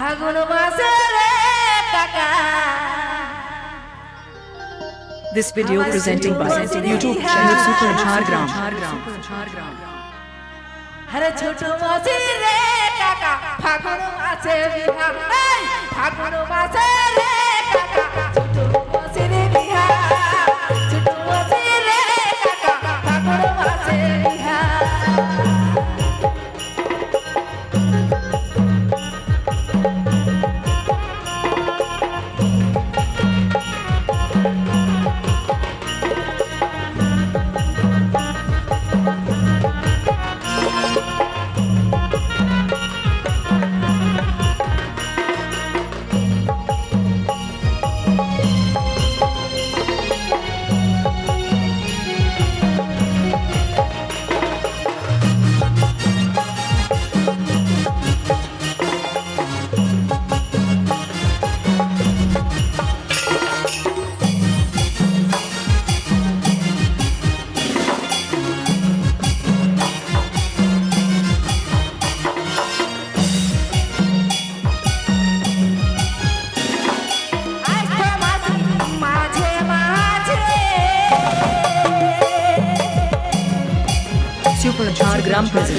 ফাগুন মাসে রে টাকা This video presenting by YouTube channel Super Jhargram. আরে ছোট মাঝি রে কাকা ফাগুন মাসে বিহা এই ফাগুন মাসে রে 4.4 gram pazı.